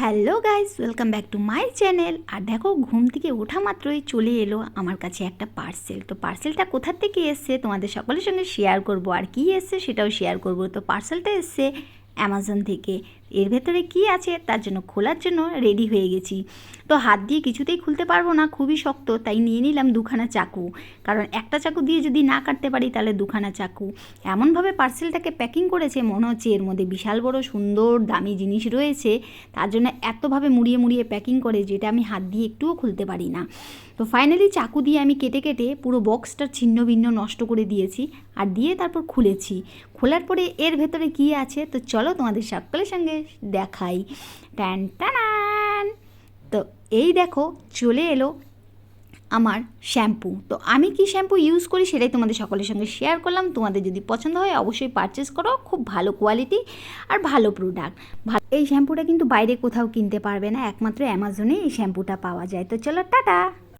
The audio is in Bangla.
Hello guys, welcome back to my channel. আর দেখো, ঘুম থেকে ওঠা মাত্রই চলে এলো আমার কাছে একটা পার্সেল। তো পার্সেলটা কোথার থেকে এসছে তোমাদের সকলের সঙ্গে শেয়ার করব। আর কি এসছে সেটাও শেয়ার করব। তো পার্সেলটা এসছে অ্যামাজন থেকে। এর ভেতরে কি আছে তার জন্য খোলার জন্য রেডি হয়ে গেছি। তো হাত দিয়ে কিছুতেই খুলতে পারব না, খুবই শক্ত, তাই নিয়ে নিলাম দুখানা চাকু। কারণ একটা চাকু দিয়ে যদি না কাটতে পারি তাহলে দুখানা চাকু। এমনভাবে পার্সেলটাকে প্যাকিং করেছে, মনে হচ্ছে এর মধ্যে বিশাল বড় সুন্দর দামি জিনিস রয়েছে। তার জন্য এতভাবে মুড়িয়ে মুড়িয়ে প্যাকিং করে যেটা আমি হাত দিয়ে একটুও খুলতে পারি না। তো ফাইনালি চাকু দিয়ে আমি কেটে কেটে পুরো বক্সটার ছিন্ন ভিন্ন নষ্ট করে দিয়েছি আর দিয়ে তারপর খুলেছি। খোলার পরে এর ভেতরে কী আছে? তো চলো তোমাদের সকলের সঙ্গে দেখাই। ট্যান টানান। তো এই দেখো চলে এলো আমার শ্যাম্পু। তো আমি কি শ্যাম্পু ইউজ করি সেটাই তোমাদের সকলের সঙ্গে শেয়ার করলাম। তোমাদের যদি পছন্দ হয় অবশ্যই পারচেস করো। খুব ভালো কোয়ালিটি আর ভালো প্রোডাক্ট এই শ্যাম্পুটা কিন্তু বাইরে কোথাও কিনতে পারবে না। একমাত্র অ্যামাজনে এই শ্যাম্পুটা পাওয়া যায়। তো চলো, টাটা!